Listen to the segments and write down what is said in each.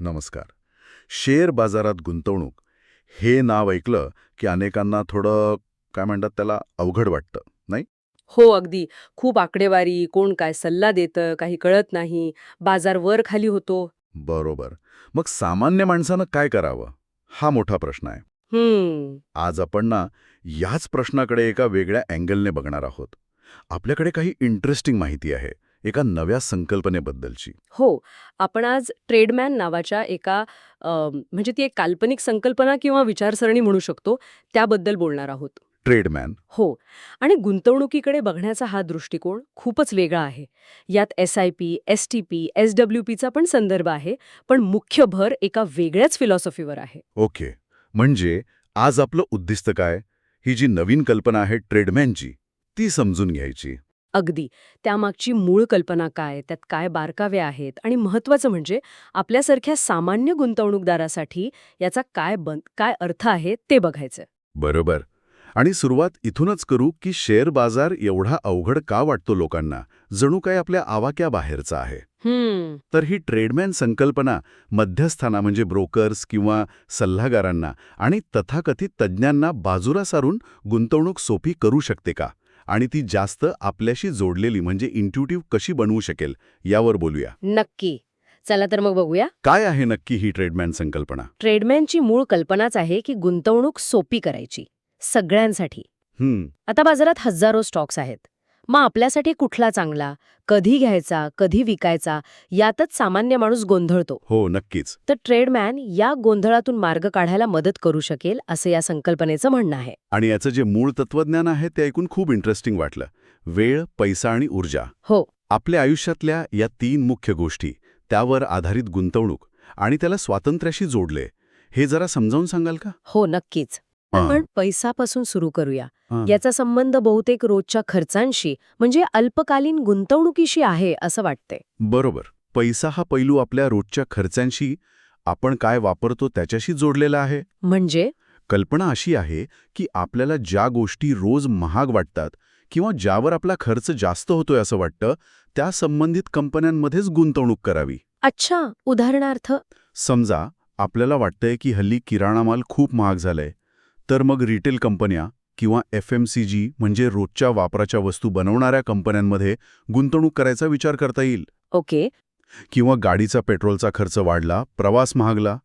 नमस्कार. शेअर बाजारात गुंतवणूक हे नाव ऐकलं की अनेकांना थोडं काय म्हणतात त्याला अवघड वाटतं नाही? हो अगदी. खूप आकडेवारी कोण काय सल्ला देतं काही कळत नाही बाजार वर खाली होतो. बरोबर. मग सामान्य माणसानं काय करावं? हा मोठा प्रश्न आहे. हम्म. आज आपण ना याच प्रश्नाकडे एका वेगळ्या अँगलने बघणार आहोत. आपल्याकडे काही इंटरेस्टिंग माहिती आहे. एका नव्या संकल्पनेबद्दलची. हो आपण आज ट्रेडमॅन नावाच्या एका म्हणजे ती एक काल्पनिक संकल्पना किंवा विचारसरणी म्हणू शकतो त्याबद्दल बोलणार आहोत. ट्रेडमॅन. हो आणि गुंतवणुकीकडे बघण्याचा हा दृष्टिकोन खूपच वेगळा आहे. यात S I P S T P S W पीचा पण संदर्भ आहे पण मुख्य भर एका वेगळ्याच फिलॉसॉफीवर आहे. ओके म्हणजे आज आपलं उद्दिष्ट काय? ही जी नवीन कल्पना आहे ट्रेडमॅनची ती समजून घ्यायची. अगदी. त्यामागची मूळ कल्पना काय त्यात काय बारकावे आहेत? आणि महत्वाचं म्हणजे आपल्यासारख्या सामान्य गुंतवणूकदारासाठी याचा काय बन काय अर्थ आहे ते बघायचं बरोबर. आणि सुरुवात इथूनच करू की शेअर बाजार एवढा अवघड का वाटतो लोकांना? जणू काय आपल्या आवाक्या बाहेरचा आहे. तर ही ट्रेडमॅन संकल्पना मध्यस्थाना म्हणजे ब्रोकर्स किंवा सल्लागारांना आणि तथाकथित तज्ज्ञांना बाजूला सारून गुंतवणूक सोपी करू शकते का? आणि ती जास्त आपल्याशी जोडलेली म्हणजे इंट्युटिव्ह कशी बनवू शकेल यावर बोलूया. नक्की. चला तर मग बघूया. काय आहे नक्की ही ट्रेडमॅन संकल्पना? ट्रेडमॅनची मूळ कल्पनाच आहे की गुंतवणूक सोपी करायची सगळ्यांसाठी. आता बाजारात हजारो स्टॉक्स आहेत. मग आपल्यासाठी कुठला चांगला? कधी घ्यायचा? कधी विकायचा? यातच सामान्य माणूस गोंधळतो. हो नक्कीच. तर ट्रेडमॅन या गोंधळातून मार्ग काढायला मदत करू शकेल असं या संकल्पनेचं म्हणणं आहे. आणि याचं जे मूळ तत्वज्ञान आहे ते ऐकून खूप इंटरेस्टिंग वाटलं. वेळ पैसा आणि ऊर्जा. हो. आपल्या आयुष्यातल्या या तीन मुख्य गोष्टी त्यावर आधारित गुंतवणूक आणि त्याला स्वातंत्र्याशी जोडले हे जरा समजावून सांगाल का? हो नक्कीच. पण पैसापासून सुरू करूया. याचा संबंध बहुतेक रोजच्या खर्चांशी म्हणजे अल्पकालीन गुंतवणुकीशी आहे असं वाटतंय. बरोबर. पैसा हा पैलू आपल्या रोजच्या खर्चांशी आपण काय वापरतो त्याच्याशी जोडलेला आहे. म्हणजे? कल्पना अशी आहे की आपल्याला ज्या गोष्टी रोज महाग वाटतात किंवा ज्यावर आपला खर्च जास्त होतोय असं वाटतं त्या संबंधित कंपन्यांमध्येच गुंतवणूक करावी. अच्छा उदाहरणार्थ? समजा आपल्याला वाटतंय की हल्ली किराणा माल खूप महाग झालाय. तर मग रिटेल कंपन्या किंवा एफ एम सी जी म्हणजे रोजच्या वापराच्या वस्तू बनवणाऱ्या कंपन्यांमध्ये गुंतवणूक करायचा विचार करता येईल. ओके. किंवा गाडीचा पेट्रोलचा खर्च वाढला प्रवास महागला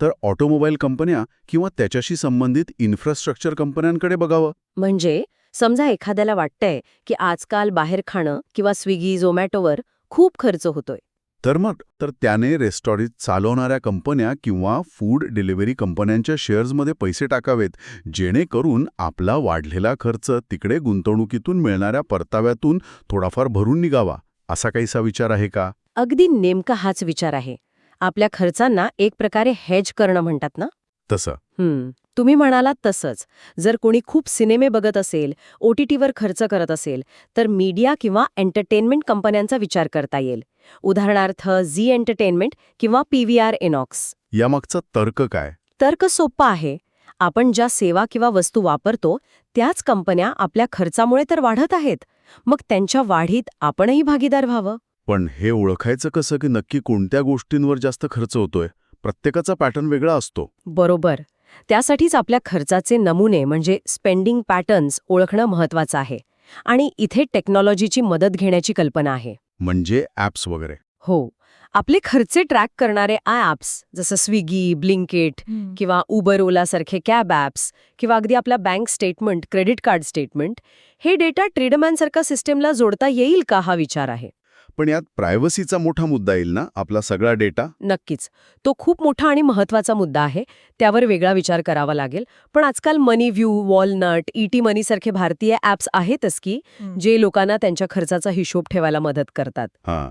तर ऑटोमोबाईल कंपन्या किंवा त्याच्याशी संबंधित इन्फ्रास्ट्रक्चर कंपन्यांकडे बघावं. म्हणजे समजा एखाद्याला वाटतंय की आजकाल बाहेर खाणं किंवा स्विगी झोमॅटोवर खूप खर्च होतोय. तर मग तर त्याने रेस्टॉरंट चालवणाऱ्या कंपन्या किंवा फूड डिलिव्हरी कंपन्यांच्या शेअर्समध्ये पैसे टाकावेत जेणेकरून आपला वाढलेला खर्च तिकडे गुंतवणुकीतून मिळणाऱ्या परताव्यातून थोडाफार भरून निघावा असा काहीसा विचार आहे का? अगदी नेमका हाच विचार आहे. आपल्या खर्चांना एक प्रकारे हेज करणं म्हणतात ना? तसं. तुम्ही म्हणालात तसंच. जर कोणी खूप सिनेमे बघत असेल ओ टी टीवर खर्च करत असेल तर मीडिया किंवा एंटरटेनमेंट कंपन्यांचा विचार करता येईल. उदाहरणार्थ झी एंटरटेनमेंट किंवा पी व्ही आर एनॉक्स. यामागचा तर्क काय? तर्क सोप्पा आहे. आपण ज्या सेवा किंवा वस्तू वापरतो त्याच कंपन्या आपल्या खर्चामुळे तर वाढत आहेत. मग त्यांच्या वाढीत आपणही भागीदार व्हावं. पण हे ओळखायचं कसं की नक्की कोणत्या गोष्टींवर जास्त खर्च होतोय? प्रत्येकाचा पॅटर्न वेगळा असतो. बरोबर. त्यासाठीच आपल्या खर्चाचे नमुने म्हणजे स्पेंडिंग पॅटर्न्स ओळखणं महत्वाचं आहे. आणि इथे टेक्नॉलॉजीची मदत घेण्याची कल्पना आहे. म्हणजे ॲप्स वगैरे. हो. आपले खर्चे ट्रॅक करणारे ॲप्स जसं स्विगी ब्लिंकेट किंवा उबर ओला सारखे कॅब ॲप्स किंवा अगदी आपला bank statement credit card statement हे डेटा ट्रेडमॅनसारख्या सिस्टमला जोडता येईल का हा विचार आहे? पण यात प्रायव्हसीचा मोठा मुद्दा येईल ना? आपला सगळा डेटा? नक्कीच. तो खूप मोठा आणि महत्त्वाचा मुद्दा आहे. त्यावर वेगळा विचार करावा लागेल. पण आजकाल Money View Walnut ET Money सारखे भारतीय ॲप्स आहेतच की जे लोकांना त्यांच्या खर्चाचा हिशोब ठेवायला मदत करतात. हां.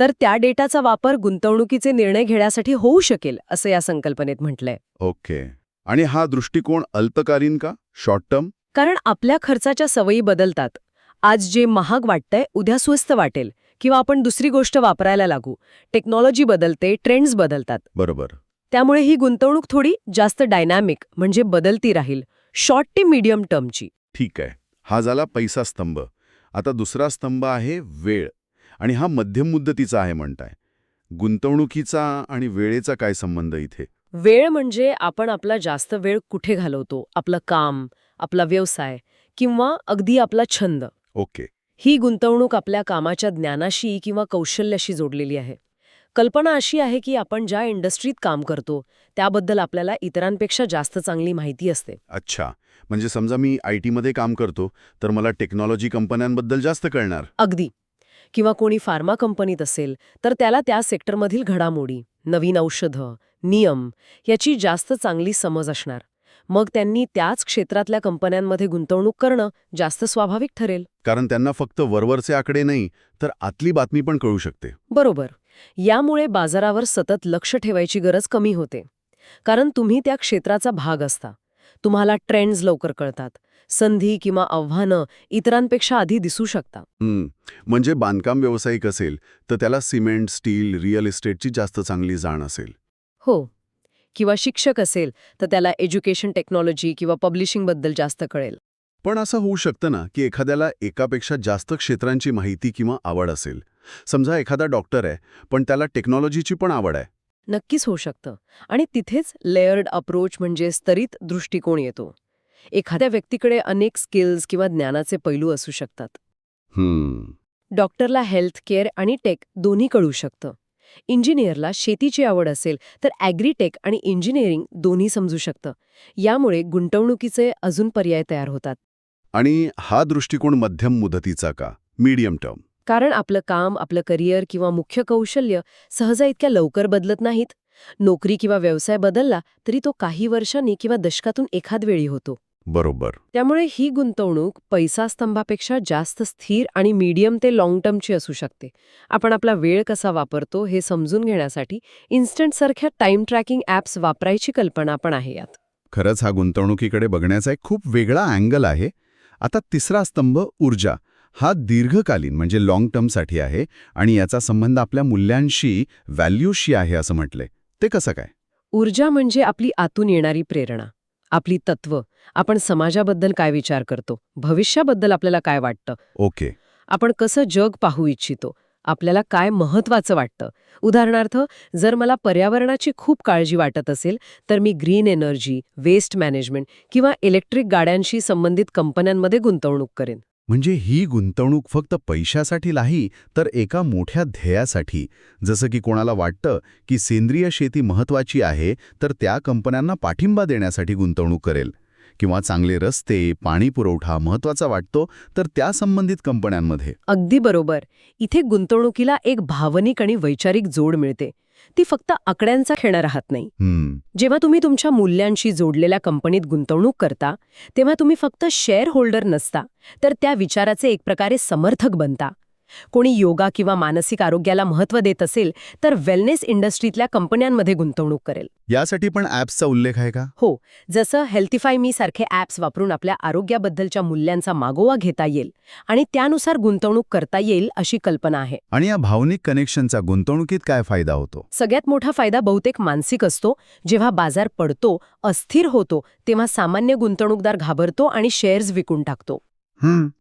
तर त्या डेटाचा वापर गुंतवणुकीचे निर्णय घेण्यासाठी होऊ शकेल असं या संकल्पनेत म्हटलंय. ओके. आणि हा दृष्टिकोन अल्पकालीन का? शॉर्ट टर्म कारण आपल्या खर्चाच्या सवयी बदलतात. आज जे महाग वाटतंय उद्या स्वस्त वाटेल. किंवा आपण दुसरी गोष्ट वापरायला लागू. टेक्नॉलॉजी बदलते ट्रेंड्स बदलतात. बरोबर. त्यामुळे ही गुंतवणूक थोडी जास्त डायनॅमिक म्हणजे बदलती राहील. शॉर्ट ते मीडियम टर्मची ठीक आहे. हा झाला पैसा स्तंभ. आता दुसरा स्तंभ आहे वेळ. आणि हा मध्यम मुदतीचा आहे म्हणताय. गुंतवणुकीचा आणि वेळेचा काय संबंध इथे? वेळ म्हणजे आपण आपला जास्त वेळ कुठे घालवतो? आपलं काम आपला व्यवसाय किंवा अगदी आपला छंद. ओके. ही गुंतवणूक आपल्या कामाच्या ज्ञानाशी किंवा कौशल्याशी जोडलेली आहे. कल्पना अशी आहे की आपण ज्या इंडस्ट्रीत काम करतो त्याबद्दल आपल्याला इतरांपेक्षा जास्त चांगली माहिती असते. अच्छा. म्हणजे समजा मी आय टीमध्ये काम करतो तर मला टेक्नॉलॉजी कंपन्यांबद्दल जास्त कळणार. अगदी. किंवा कोणी फार्मा कंपनीत असेल तर त्याला त्या सेक्टरमधील घडामोडी नवीन औषधं नियम याची जास्त चांगली समज असणार. मग त्यांनी त्याच क्षेत्रातल्या कंपन्यांमध्ये गुंतवणूक करणं जास्त स्वाभाविक ठरेल. कारण त्यांना फक्त वरवरचे आकडे नाही तर आतली बातमी पण कळू शकते. बरोबर. यामुळे बाजारावर सतत लक्ष ठेवायची गरज कमी होते. कारण तुम्ही त्या क्षेत्राचा भाग असता. तुम्हाला ट्रेंड्स लवकर कळतात. संधी किंवा आव्हानं इतरांपेक्षा आधी दिसू शकता. म्हणजे बांधकाम व्यावसायिक असेल तर त्याला सिमेंट स्टील रिअल इस्टेटची जास्त चांगली जाण असेल. हो. किंवा शिक्षक असेल तर त्याला एज्युकेशन टेक्नॉलॉजी किंवा पब्लिशिंगबद्दल जास्त कळेल. पण असं होऊ शकतं ना की एखाद्याला एकापेक्षा जास्त क्षेत्रांची माहिती किंवा आवड असेल. समजा एखादा डॉक्टर आहे पण त्याला टेक्नॉलॉजीची पण आवड आहे. नक्कीच होऊ शकतं. आणि तिथेच लेयर्ड अप्रोच म्हणजे स्तरित दृष्टिकोन येतो. एखाद्या व्यक्तीकडे अनेक स्किल्स किंवा ज्ञानाचे पैलू असू शकतात. हम्म. डॉक्टरला हेल्थ केअर आणि टेक दोन्ही कळू शकतं. इंजिनियरला शेतीची आवड असेल तर ॲग्रीटेक आणि इंजिनिअरिंग दोन्ही समजू शकतं. यामुळे गुंतवणुकीचे अजून पर्याय तयार होतात. आणि हा दृष्टिकोन मध्यम मुदतीचा का? मीडियम टर्म कारण आपलं काम आपलं करिअर किंवा मुख्य कौशल्य सहजा इतक्या लवकर बदलत नाहीत. नोकरी किंवा व्यवसाय बदलला तरी तो काही वर्षांनी किंवा दशकातून एखाद वेळी होतो. बरोबर. त्यामुळे ही गुंतवणूक पैसा स्तंभापेक्षा जास्त स्थिर आणि मीडियम ते लाँग टर्मची असू शकते. आपण आपला वेळ कसा वापरतो हे समजून घेण्यासाठी इन्स्टंटसारख्या टाइम ट्रॅकिंग ॲप्स वापरायची कल्पना पण आहे यात. खरंच हा गुंतवणुकीकडे बघण्याचा एक खूप वेगळा अँगल आहे. आता तिसरा स्तंभ ऊर्जा. हा दीर्घकालीन म्हणजे लाँग टर्मसाठी आहे आणि याचा संबंध आपल्या मूल्यांशी व्हॅल्यूशी आहे असं म्हटलंय. ते कसं काय? ऊर्जा म्हणजे आपली आतून येणारी प्रेरणा आपली तत्व आपण समाजाबद्दल काय विचार करतो? भविष्याबद्दल आपल्याला काय वाटतं? ओके. आपण कसं जग पाहू इच्छितो? आपल्याला काय महत्वाचं वाटतं? उदाहरणार्थ जर मला पर्यावरणाची खूप काळजी वाटत असेल तर मी ग्रीन एनर्जी वेस्ट मॅनेजमेंट किंवा इलेक्ट्रिक गाड्यांशी संबंधित कंपन्यांमध्ये गुंतवणूक करेन. म्हणजे ही गुंतवणूक फक्त पैशासाठी नाही तर एका मोठ्या ध्येयासाठी. जसं की कोणाला वाटतं की सेंद्रिय शेती महत्वाची आहे तर त्या कंपन्यांना पाठिंबा देण्यासाठी गुंतवणूक करेल. किंवा चांगले रस्ते पाणी पुरवठा महत्त्वाचा वाटतो तर त्या संबंधित कंपन्यांमध्ये. अगदी बरोबर. इथे गुंतवणुकीला एक भावनिक आणि वैचारिक जोड मिळते. ती फक्त आकड्यांचा खेळ राहत नाही. जेव्हा तुम्ही तुमच्या मूल्यांशी जोडलेल्या कंपनीत गुंतवणूक करता तेव्हा तुम्ही फक्त शेअर होल्डर नसता तर त्या विचाराचे एक प्रकारे समर्थक बनता. कोणी योगा किंवा मानसिक आरोग्याला महत्त्व देत असेल तर वेलनेस इंडस्ट्रीतल्या कंपन्यांमध्ये गुंतवणूक करेल. यासाठी पण ॲप्सचा उल्लेख आहे का? हो जसं हेल्थिफाय मी सारखे ॲप्स वापरून आपल्या आरोग्याबद्दलच्या मूल्यांचा मागोवा घेता येईल आणि त्यानुसार गुंतवणूक करता येईल अशी कल्पना आहे. आणि या भावनिक कनेक्शनचा गुंतवणुकीत काय फायदा होतो? सगळ्यात मोठा फायदा बहुतेक मानसिक असतो. जेव्हा बाजार पडतो अस्थिर होतो तेव्हा सामान्य गुंतवणूकदार घाबरतो आणि शेअर्स विकून टाकतो.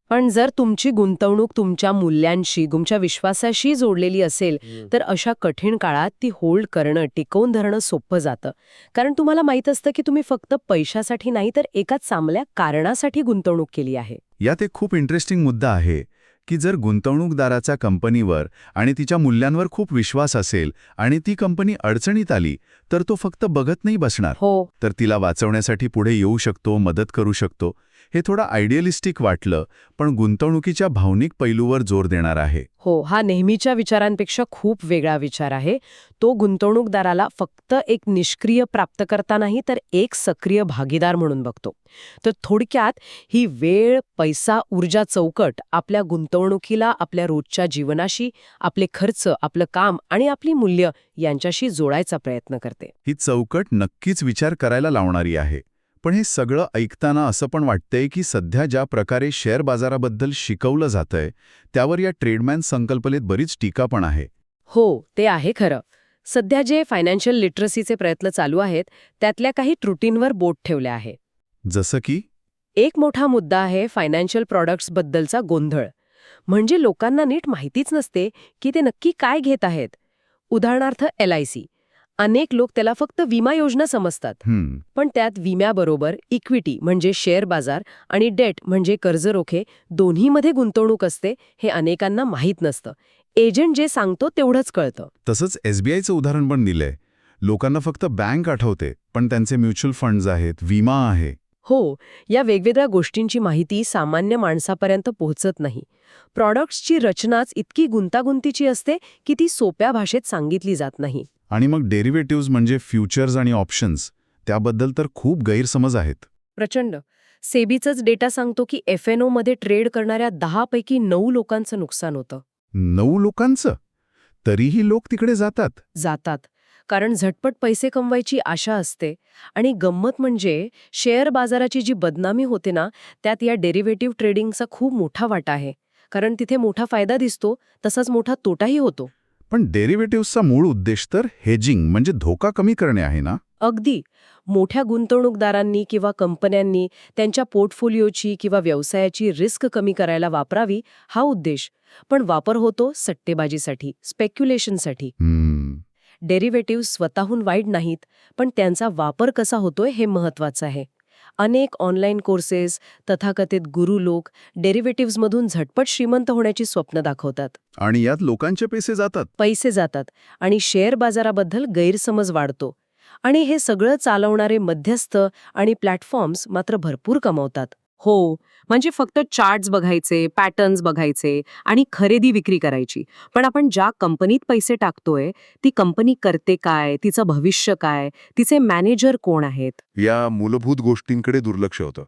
पण जर तुमची गुंतवणूक तुमच्या मूल्यांशी तुमच्या विश्वासाशी जोडलेली असेल तर अशा कठीण काळात ती होल्ड करणं टिकवून धरणं सोपं जातं. कारण तुम्हाला माहीत असतं की तुम्ही फक्त पैशासाठी नाही तर एका चांगल्या कारणासाठी गुंतवणूक केली आहे. यात एक खूप इंटरेस्टिंग मुद्दा आहे की जर गुंतवणूकदाराचा कंपनीवर आणि तिच्या मूल्यांवर खूप विश्वास असेल आणि ती कंपनी अडचणीत आली तर तो फक्त बघत नाही बसणार. हो. तर तिला वाचवण्यासाठी पुढे येऊ शकतो मदत करू शकतो. हे थोडं आयडियलिस्टिक वाटलं पण गुंतवणुकीच्या भावनिक पैलूवर जोर देणार आहे. हो हा नेहमीच्या विचारांपेक्षा खूप वेगळा विचार आहे. तो गुंतवणूकदाराला फक्त एक निष्क्रिय प्राप्तकर्ता नाही तर एक सक्रिय भागीदार म्हणून बघतो. तर थोडक्यात ही वेळ पैसा ऊर्जा चौकट आपल्या गुंतवणुकीला आपल्या रोजच्या जीवनाशी आपले खर्च आपलं काम आणि आपली मूल्य यांच्याशी जोडायचा प्रयत्न करते. ही चौकट नक्कीच विचार करायला लावणारी आहे. पण हे सगळं ऐकताना असं पण वाटतंय की सध्या ज्या प्रकारे शेअर बाजाराबद्दल शिकवलं जातंय त्यावर या ट्रेडमॅन संकल्पनेत बरीच टीका पण आहे. हो ते आहे खरं. सध्या जे फायनान्शियल लिटरसीचे प्रयत्न चालू आहेत त्यातल्या काही त्रुटींवर बोट ठेवल्या आहे. जसं की? एक मोठा मुद्दा आहे फायनान्शियल प्रॉडक्ट्सबद्दलचा गोंधळ. म्हणजे लोकांना नीट माहितीच नसते की ते नक्की काय घेत आहेत. उदाहरणार्थ एल आय सी. अनेक लोक त्याला फक्त विमा योजना समजतात. पण त्यात विम्याबरोबर इक्विटी म्हणजे शेअर बाजार आणि डेट म्हणजे कर्जरोखे दोन्हीमध्ये गुंतवणूक असते हे अनेकांना माहीत नसतं. एजंट जे सांगतो तेवढंच कळतं. तसंच एसबीआयचं उदाहरण पण दिलंय. लोकांना फक्त बँक आठवते पण त्यांचे म्युच्युअल फंड्स आहेत विमा आहे. हो या वेगवेगळ्या गोष्टींची माहिती सामान्य माणसापर्यंत पोहोचत नाही. प्रॉडक्ट्सची रचनाच इतकी गुंतागुंतीची असते की ती सोप्या भाषेत सांगितली जात नाही. आणि मग डेरिव्हेटिव्ह म्हणजे फ्युचर्स आणि ऑप्शन्स त्याबद्दल तर खूप गैरसमज आहेत. प्रचंड. सेबीचाच डेटा सांगतो की एफ एनमध्ये ट्रेड करणाऱ्या दहापैकी नऊ लोकांचं नुकसान होतं. नऊ लोकांचं? तरीही लोक तिकडे जातात. जातात. कारण झटपट पैसे कमवायची आशा असते आणि गंमत म्हणजे शेअर बाजाराची जी बदनामी होते ना त्यात या डेरिव्हेटिव्ह ट्रेडिंगचा खूप मोठा वाटा आहे. कारण तिथे मोठा फायदा दिसतो तसाच मोठा तोटाही होतो. पण डेरिव्हेटिव्हचा मूळ उद्देश तर हेजिंग म्हणजे धोका कमी करणे आहे ना? अगदी. मोठ्या गुंतवणूकदारांनी किंवा कंपन्यांनी त्यांच्या पोर्टफोलिओची किंवा व्यवसायाची रिस्क कमी करायला वापरावी हा उद्देश. पण वापर होतो सट्टेबाजीसाठी स्पेक्युलेशनसाठी. डेरिव्हेटिव्ह स्वतःहून वाईट नाहीत पण त्यांचा वापर कसा होतोय हे महत्वाचं आहे. अनेक ऑनलाईन कोर्सेस तथाकथित गुरु लोक डेरिव्हेटिव्हजमधून झटपट श्रीमंत होण्याची स्वप्न दाखवतात. आणि यात लोकांचे पैसे जातात. पैसे जातात आणि शेअर बाजाराबद्दल गैरसमज वाढतो. आणि हे सगळं चालवणारे मध्यस्थ आणि प्लॅटफॉर्म्स मात्र भरपूर कमावतात. हो. म्हणजे फक्त चार्ट्स बघायचे पॅटर्न्स बघायचे आणि खरेदी विक्री करायची. पण आपण ज्या कंपनीत पैसे टाकतोय ती कंपनी करते काय? तिचं भविष्य काय? तिचे मॅनेजर कोण आहेत? या मूलभूत गोष्टींकडे दुर्लक्ष होतं.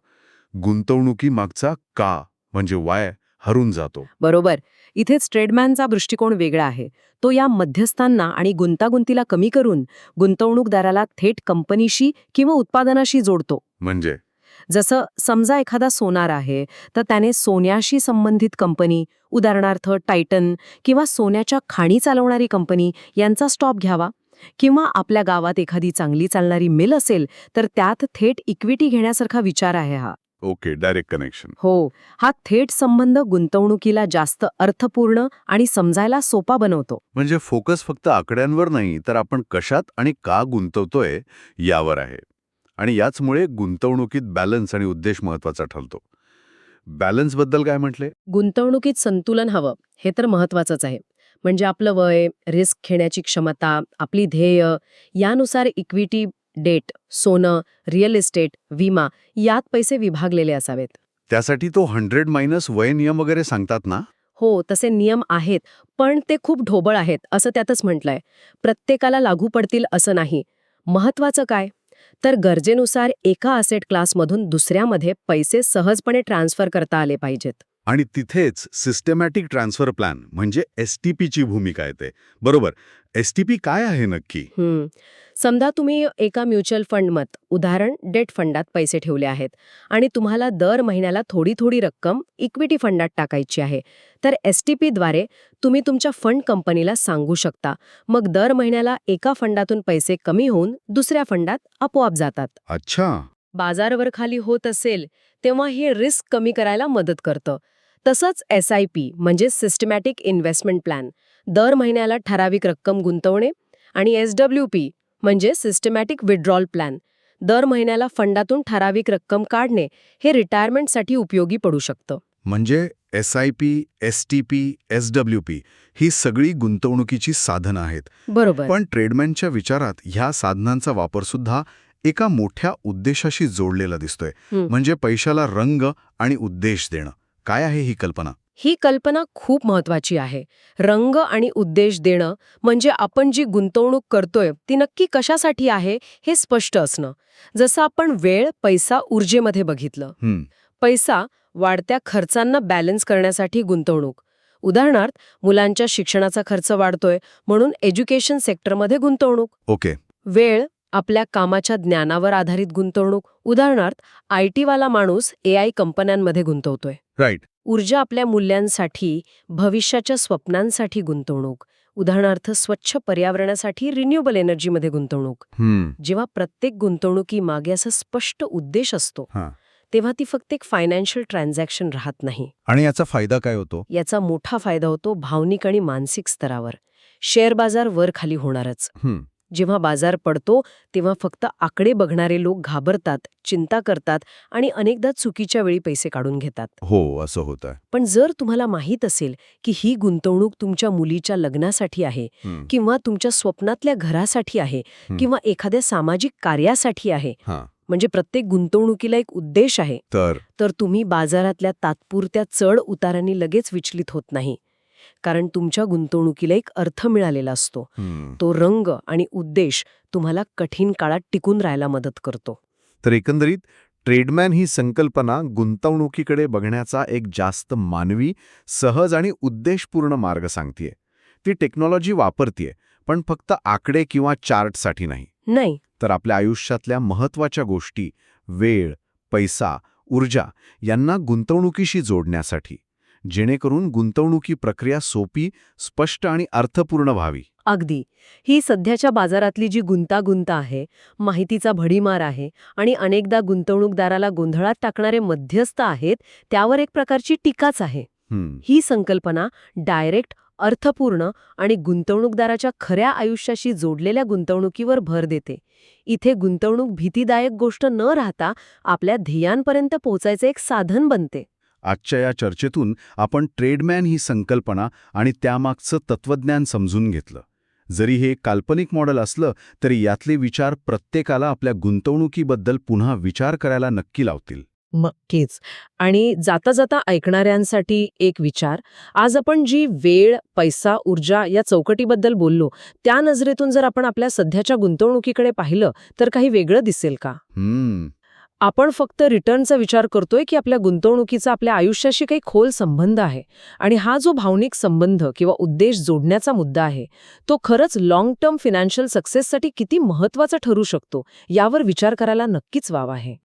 गुंतवणुकीमागचा का म्हणजे वाय हरून जातो. बरोबर. इथेच ट्रेडमॅनचा दृष्टिकोन वेगळा आहे. तो या मध्यस्थांना आणि गुंतागुंतीला कमी करून गुंतवणूकदाराला थेट कंपनीशी किंवा उत्पादनाशी जोडतो. म्हणजे? जसं समजा एखादा सोनार आहे तर त्याने सोन्याशी संबंधित कंपनी उदाहरणार्थ टायटन किंवा सोन्याच्या खाणी चालवणारी कंपनी यांचा स्टॉप घ्यावा. किंवा आपल्या गावात एखादी चांगली चालणारी मिल असेल तर त्यात थेट इक्विटी घेण्यासारखा विचार आहे हा. Okay direct connection. हो हा थेट संबंध गुंतवणुकीला जास्त अर्थपूर्ण आणि समजायला सोपा बनवतो. म्हणजे फोकस फक्त आकड्यांवर नाही तर आपण कशात आणि का गुंतवतोय यावर आहे. आणि याचमुळे गुंतवणुकीत बॅलन्स आणि उद्देश महत्त्वाचा ठरतो. बॅलन्सबद्दल काय म्हटले? गुंतवणुकीत संतुलन हवं हे तर महत्वाचंच आहे. म्हणजे आपलं वय रिस्क घेण्याची क्षमता आपली ध्येय यानुसार इक्विटी डेट सोनं रिअल इस्टेट विमा यात पैसे विभागलेले असावेत. त्यासाठी तो हंड्रेड मायनस वय नियम वगैरे सांगतात ना? हो तसे नियम आहेत पण ते खूप ढोबळ आहेत असं त्यातच म्हटलंय. प्रत्येकाला लागू पडतील असं नाही. महत्वाचं काय? तर गरजेनुसार एका असेट क्लासमधून दुसऱ्यामध्ये पैसे सहजपणे ट्रान्सफर करता आले पाहिजेत. आणि तिथेच सिस्टमॅटिक ट्रान्सफर प्लॅन म्हणजे एस टी पीची भूमिका येते. बरोबर? एस टी पी काय आहे नक्की. समजा तुम्ही एका म्युच्युअल फंडमत उदाहरण डेट फंडात पैसे ठेवले आहेत आणि तुम्हाला दर महिन्याला थोडी थोडी रक्कम इक्विटी फंडात टाकायची आहे तर एस टी पीद्वारे तुम्ही तुमच्या फंड कंपनीला सांगू शकता मग दर महिन्याला एका फंडातून पैसे कमी होऊन दुसऱ्या फंडात आपोआप जातात. अच्छा. बाजारवर खाली होत असेल तेव्हा हे रिस्क कमी करायला मदत करतं. तसंच एस आय पी म्हणजे सिस्टमॅटिक इन्व्हेस्टमेंट प्लॅन दर महिन्याला ठराविक रक्कम गुंतवणे आणि एस डब्ल्यू पी म्हणजे सिस्टमॅटिक विड्रॉल प्लॅन दर महिन्याला फंडातून ठराविक रक्कम काढणे हे रिटायरमेंटसाठी उपयोगी पडू शकतं. म्हणजे S I P S T P S W P ही सगळी गुंतवणुकीची साधनं आहेत. बरोबर. पण ट्रेडमॅनच्या विचारात ह्या साधनांचा वापर सुद्धा एका मोठ्या उद्देशाशी जोडलेला दिसतोय. म्हणजे पैशाला रंग आणि उद्देश देणं. काय आहे ही कल्पना? ही कल्पना खूप महत्वाची आहे. रंग आणि उद्देश देणं म्हणजे आपण जी गुंतवणूक करतोय ती नक्की कशासाठी आहे हे स्पष्ट असणं. जसं आपण वेळ पैसा ऊर्जेमध्ये बघितलं. पैसा वाढत्या खर्चांना बॅलन्स करण्यासाठी गुंतवणूक. उदाहरणार्थ मुलांच्या शिक्षणाचा खर्च वाढतोय म्हणून एज्युकेशन सेक्टरमध्ये गुंतवणूक. ओके. वेळ आपल्या कामाच्या ज्ञानावर आधारित गुंतवणूक. उदाहरणार्थ आय टीवाला माणूस ए आय कंपन्यांमध्ये गुंतवतोय. राईट. ऊर्जा आपल्या मूल्यांसाठी भविष्याच्या स्वप्नांसाठी गुंतवणूक उदाहरणार्थ स्वच्छ पर्यावरणासाठी रिन्युएबल एनर्जीमध्ये गुंतवणूक. जेव्हा प्रत्येक गुंतवणुकी मागे असा स्पष्ट उद्देश असतो. तेव्हा ती फक्त एक फायनान्शियल ट्रान्झॅक्शन राहत नाही. आणि याचा फायदा काय होतो? याचा मोठा फायदा होतो भावनिक आणि मानसिक स्तरावर. शेअर बाजार वर खाली होणारच. जेव्हा बाजार पडतो तेव्हा फक्त आकडे बघणारे लोक घाबरतात चिंता करतात आणि अनेकदा चुकीच्या वेळी पैसे काढून घेतात. हो असं होत पण जर तुम्हाला माहीत असेल की ही गुंतवणूक तुमच्या मुलीच्या लग्नासाठी आहे किंवा तुमच्या स्वप्नातल्या घरासाठी आहे. किंवा एखाद्या सामाजिक कार्यासाठी आहे हां. म्हणजे प्रत्येक गुंतवणुकीला एक उद्देश आहे तर? तर तुम्ही बाजारातल्या तात्पुरत्या चढ उतारांनी लगेच विचलित होत नाही. कारण तुमच्या गुंतवणुकीला एक अर्थ मिळालेला असतो. तो रंग आणि उद्देश तुम्हाला कठीण काळात टिकून राहायला मदत करतो. तर एकंदरीत ट्रेडमॅन ही संकल्पना गुंतवणुकीकडे बघण्याचा एक जास्त मानवी सहज आणि उद्देशपूर्ण मार्ग सांगतीये. ती टेक्नॉलॉजी वापरतीये पण फक्त आकडे किंवा चार्टसाठी नाही. नाही. तर आपल्या आयुष्यातल्या महत्त्वाच्या गोष्टी वेळ पैसा ऊर्जा यांना गुंतवणुकीशी जोडण्यासाठी. जेणेकरून गुंतवणुकी प्रक्रिया सोपी स्पष्ट आणि अर्थपूर्ण व्हावी. अगदी. ही सध्याच्या बाजारातली जी गुंतागुंत आहे माहितीचा भडीमार आहे आणि अनेकदा गुंतवणूकदाराला गोंधळात टाकणारे मध्यस्थ आहेत त्यावर एक प्रकारची टीकाच आहे. हं, संकल्पना डायरेक्ट अर्थपूर्ण आणि गुंतवणूकदाराच्या खऱ्या आयुष्याशी जोडलेल्या गुंतवणुकीवर भर देते. इथे गुंतवणूक भीतीदायक गोष्ट न राहता आपल्या ध्येयांपर्यंत पोहोचायचे एक साधन बनते. आजच्या या चर्चेतून आपण ट्रेडमॅन ही संकल्पना आणि त्यामागचं तत्वज्ञान समजून घेतलं. जरी हे काल्पनिक मॉडेल असलं तरी यातले विचार प्रत्येकाला आपल्या गुंतवणुकीबद्दल पुन्हा विचार करायला नक्की लावतील. नक्कीच. आणि जाता जाता ऐकणाऱ्यांसाठी एक विचार. आज आपण जी वेळ पैसा ऊर्जा या चौकटीबद्दल बोललो त्या नजरेतून जर आपण आपल्या सध्याच्या गुंतवणुकीकडे पाहिलं तर काही वेगळं दिसेल का? हम्म. आपण फक्त रिटर्नचा विचार करतोय की आपल्या गुंतवणुकीचा आपल्या आयुष्याशी काही खोल संबंध आहे. आणि हा जो भावनिक संबंध किंवा उद्देश जोडण्याचा मुद्दा आहे तो खरंच लाँग टर्म फिनान्शियल सक्सेससाठी किती महत्त्वाचा ठरू शकतो यावर विचार करायला नक्कीच वाव आहे.